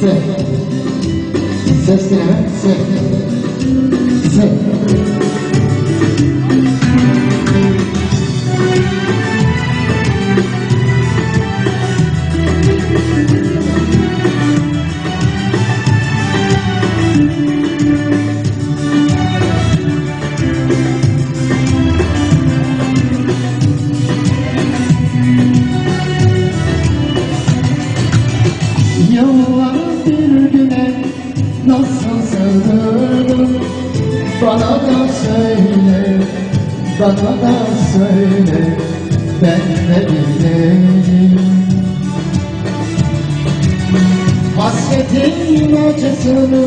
S. Ses dinleme. S. sığdırdın Bana da söyle, bana da söyle Ben de bileyim. Hasretin acısını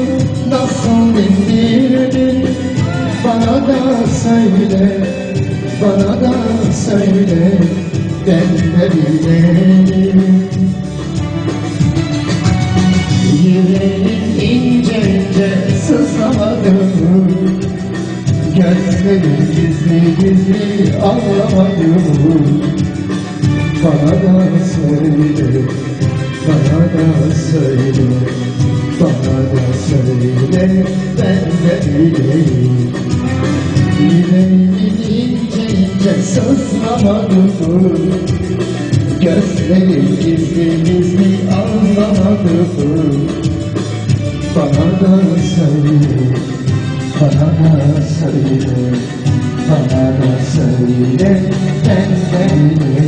nasıl dindirdin Bana da söyle, bana da söyle Ben de bileyim. Yüreğim ince sızlamadım. Gözlerim gizli gizli ağlamadım Bana da söyle, bana da söyle Bana da söyle, ben de bileyim. Yüreğim ince ince sızlamadım. Gözlerim gizli gizli ağlamadı Bana da söyle, bana da söyle Bana da söyle, ben de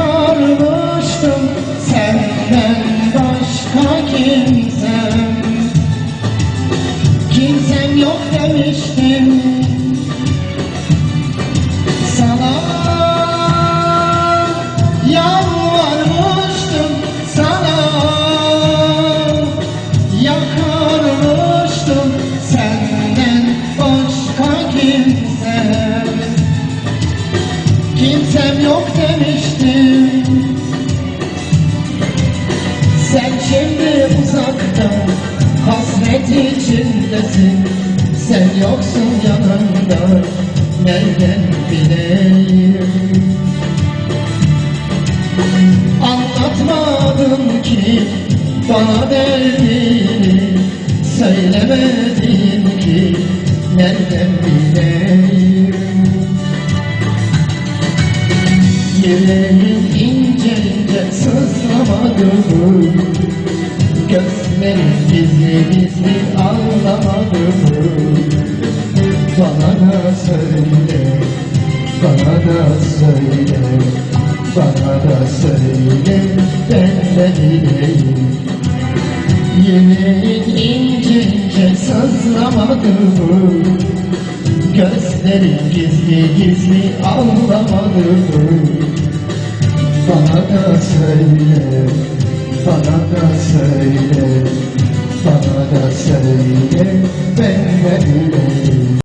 yakarmıştım senden başka kimsem. Kimsem yok demiştim. Sana yalvarmıştım sana Yakarmıştım. Senden başka kimsem. Kimsem yok demiştim hasret içindesin Sen yoksun yanımda nereden bileyim? Anlatmadın ki bana derdini Söylemedin ki nereden bileyim? Yüreğim ince ince sızlamadı Gözlerim gizli gizli ağlamadı Bana da söyle, bana da söyle Bana da söyle, ben de bileyim. Yüreğin ince ince sızlamadı Gözlerim gizli gizli ağlamadı Bana da söyle, bana da söyle Bana da söyle, ben de